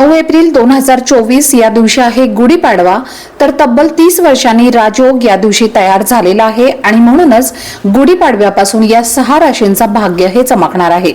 नऊ एप्रिल दोन हजार चोवीस या दिवशी आहे गुढीपाडवा. तर तब्बल तीस वर्षांनी राजयोग या दिवशी तयार झालेला आहे आणि म्हणूनच गुढीपाडव्यापासून या सहा राशींचा भाग्य हे चमकणार आहे.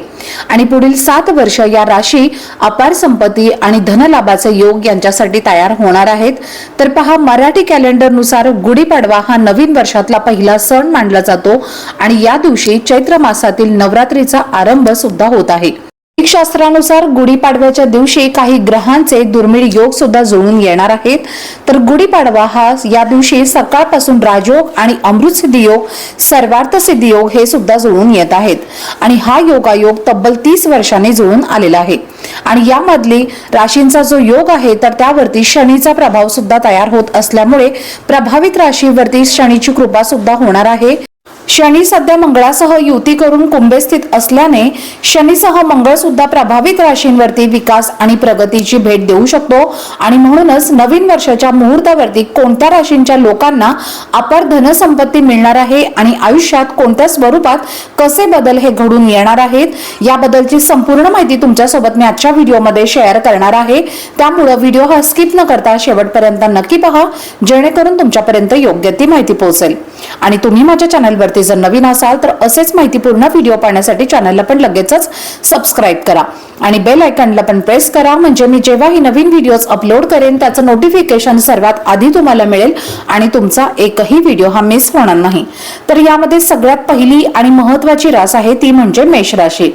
आणि पुढील सात वर्ष या राशी अपार संपत्ती आणि धनलाभाचे योग यांच्यासाठी तयार होणार आहेत. तर पहा मराठी कॅलेंडरनुसार गुढीपाडवा हा नवीन वर्षातला पहिला सण मानला जातो आणि या दिवशी चैत्र मासातील नवरात्रीचा आरंभ सुद्धा होत आहे. शास्त्रानुसार गुढीपाडव्याच्या दिवशी काही ग्रहांचे दुर्मिळ योग सुद्धा जुळून येणार आहेत. तर गुढीपाडवा हा या दिवशी सकाळपासून राजयोग आणि अमृत सिद्धी योग सर्वार्थ सिद्धी योग हे सुद्धा जुळून येत आहेत. आणि हा योगायोग तब्बल तीस वर्षांनी जुळून आलेला आहे. आणि यामधली राशींचा जो योग आहे तर त्यावरती शनीचा प्रभाव सुद्धा तयार होत असल्यामुळे प्रभावित राशीवरती शनीची कृपा सुद्धा होणार आहे. शनी सध्या मंगळासह युती करून कुंभे स्थित असल्याने शनीसह मंगळ सुद्धा प्रभावित राशींवरती विकास आणि प्रगतीची भेट देऊ शकतो. आणि म्हणूनच नवीन वर्षाच्या मुहूर्तावरती कोणत्या राशींच्या लोकांना अपार धनसंपत्ती मिळणार आहे आणि आयुष्यात कोणत्या स्वरूपात कसे बदल हे घडून येणार आहेत याबद्दलची संपूर्ण माहिती तुमच्यासोबत मी आजच्या व्हिडिओमध्ये शेअर करणार आहे. त्यामुळं व्हिडिओ हा स्किप न करता शेवटपर्यंत नक्की पहा जेणेकरून तुमच्यापर्यंत योग्य ती माहिती पोहोचेल. आणि तुम्ही माझ्या चॅनलवरती जर नवीन असाल तर असेच माहितीपूर्ण व्हिडिओ पाहण्यासाठी चॅनलला पण लगेचच सबस्क्राईब करा. आणि बेल आयकॉनला पण प्रेस करा म्हणजे मी जेव्हा ही नवीन व्हिडिओज अपलोड करेन त्याचं नोटिफिकेशन सर्वात आधी तुम्हाला मिळेल आणि तुमचा एकही व्हिडिओ हा मिस होणार नाही. तर यामध्ये सगळ्यात पहिली आणि महत्वाची रास आहे ती म्हणजे मेष राशी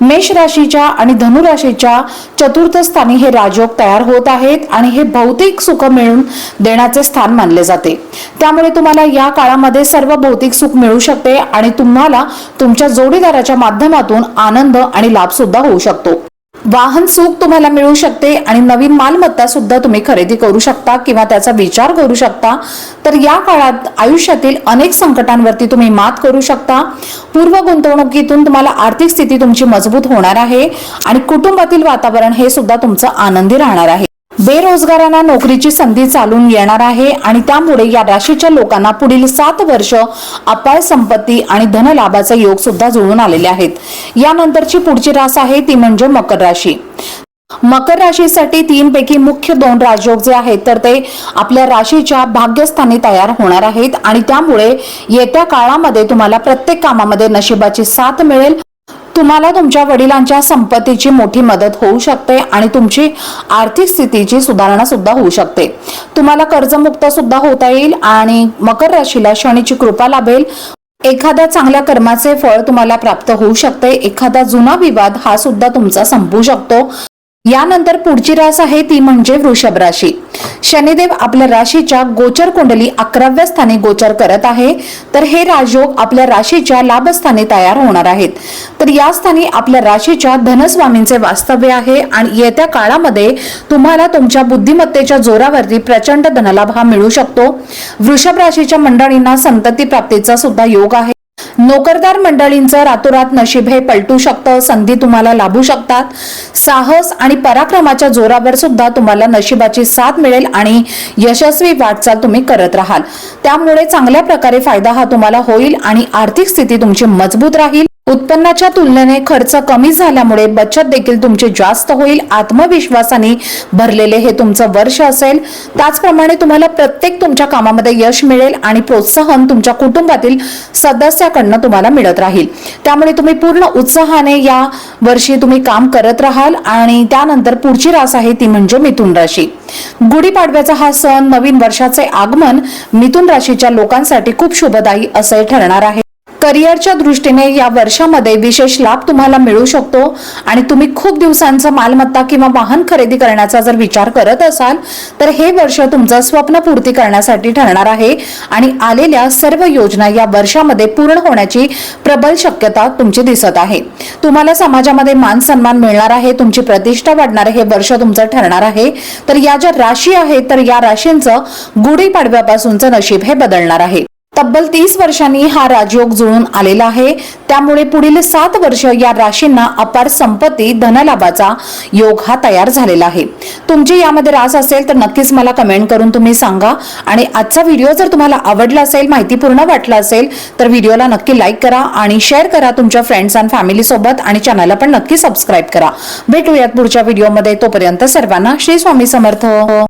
मेष राशीच्या आणि धनुराशीच्या चतुर्थ स्थानी हे राजयोग तयार होत आहेत आणि हे भौतिक सुख मिळून देण्याचे स्थान मानले जाते. त्यामुळे तुम्हाला या काळामध्ये सर्व भौतिक सुख मिळू शकते आणि तुम्हाला तुमच्या जोडीदाराच्या माध्यमातून आनंद आणि लाभ सुद्धा होऊ शकतो. वाहन सुख तुम्हाला मिळू शकते आणि नवीन मालमत्ता सुद्धा तुम्ही खरेदी करू शकता किंवा त्याचा विचार करू शकता. तर या काळात आयुष्यातील अनेक संकटांवरती तुम्ही मात करू शकता. पूर्व गुंतवणुकीतून तुम्हाला आर्थिक स्थिती तुमची मजबूत होणार आहे आणि कुटुंबातील वातावरण हे सुद्धा तुमचं आनंदी राहणार आहे. बेरोजगारांना नोकरीची संधी चालून येणार आहे आणि त्यामुळे या राशीच्या लोकांना पुढील सात वर्ष अपार संपत्ती आणि धनलाभाचे योग सुद्धा जुळून आलेले आहेत. यानंतरची पुढची रास आहे ती म्हणजे मकर राशी. मकर राशीसाठी तीन पैकी मुख्य दोन राजयोग जे आहेत तर ते आपल्या राशीच्या भाग्यस्थानी तयार होणार आहेत आणि त्यामुळे येत्या काळामध्ये तुम्हाला प्रत्येक कामामध्ये नशिबाची साथ मिळेल. तुम्हाला तुमच्या वडिलांच्या संपत्तीची मोठी मदत होऊ शकते आणि तुमची आर्थिक स्थितीची सुधारणा सुद्धा होऊ शकते. तुम्हाला कर्जमुक्त सुद्धा होता येईल आणि मकर राशीला शनीची कृपा लाभेल. एखाद्या चांगल्या कर्माचे फळ तुम्हाला प्राप्त होऊ शकते. एखादा जुना विवाद हा सुद्धा तुमचा संपू शकतो. यानंतर पुढची रास आहे ती म्हणजे वृषभ राशी. शनिदेव आपल्या राशीच्या गोचर कुंडली अकराव्या स्थानी गोचर करत आहे. तर हे राजयोग आपल्या राशीच्या लाभस्थानी तयार होणार आहेत. तर या स्थानी आपल्या राशीच्या धनस्वामींचे वास्तव्य आहे आणि येत्या काळामध्ये तुम्हाला तुमच्या बुद्धिमत्तेच्या जोरावरती प्रचंड धनलाभ हा मिळू शकतो. वृषभ राशीच्या मंडळींना संतती प्राप्तीचा सुद्धा योग आहे. नोकरदार मंडळींचं रातोरात नशीब हे पलटू शकतं संधी तुम्हाला लाभू शकतात. साहस आणि पराक्रमाच्या जोरावर सुद्धा तुम्हाला नशिबाची साथ मिळेल आणि यशस्वी वाटचाल तुम्ही करत राहाल. त्यामुळे चांगल्या प्रकारे फायदा हा तुम्हाला होईल आणि आर्थिक स्थिती तुमची मजबूत राहील. उत्पन्नाच्या तुलनेने खर्च कमी झाल्यामुळे बचत देखील तुमची जास्त होईल आत्मविश्वासाने भरलेले हे तुमचं वर्ष असेल. त्याचप्रमाणे तुम्हाला प्रत्येक तुमच्या कामामध्ये यश मिळेल आणि प्रोत्साहन तुमच्या कुटुंबातील सदस्याकडनं तुम्हाला मिळत राहील. त्यामुळे तुम्ही पूर्ण उत्साहाने या वर्षी तुम्ही काम करत राहाल आणि त्यानंतर पुढची रास आहे ती म्हणजे मिथुन राशी. गुढीपाडव्याचा हा सण नवीन वर्षाचे आगमन मिथुन राशीच्या लोकांसाठी खूप शुभदायी असे ठरणार आहे. करिअरच्या दृष्टीने या वर्षामध्ये विशेष लाभ तुम्हाला मिळू शकतो. आणि तुम्ही खूप दिवसांचा मालमत्ता किंवा वाहन खरेदी करण्याचा जर विचार करत असाल तर हे वर्ष तुमचं स्वप्न पूर्ती करण्यासाठी ठरणार आहे. आणि आलेल्या सर्व योजना या वर्षामध्ये पूर्ण होण्याची प्रबल शक्यता तुमची दिसत आहे. तुम्हाला समाजामध्ये मान सन्मान मिळणार आहे तुमची प्रतिष्ठा वाढणार हे वर्ष तुमचं ठरणार आहे. तर या ज्या राशी आहेत तर या राशींचं गुढीपाडव्यापासूनचं नशीब हे बदलणार आहे. तब्बल तीस वर्षांनी हा राजयोग जुळून आलेला आहे. त्यामुळे पुढील सात वर्ष या राशींना अपार संपत्ती धनलाभाचा योग हा तयार झालेला आहे. तुमची यामध्ये रास असेल तर नक्कीच मला कमेंट करून तुम्ही सांगा. आणि आजचा व्हिडिओ जर तुम्हाला आवडला असेल माहितीपूर्ण वाटला असेल तर व्हिडिओला नक्की लाईक करा आणि शेअर करा तुमच्या फ्रेंड्स आणि फॅमिली सोबत आणि चॅनलला पण नक्की सबस्क्राईब करा. भेटूयात पुढच्या व्हिडिओमध्ये. तोपर्यंत सर्वांना श्री स्वामी समर्थ.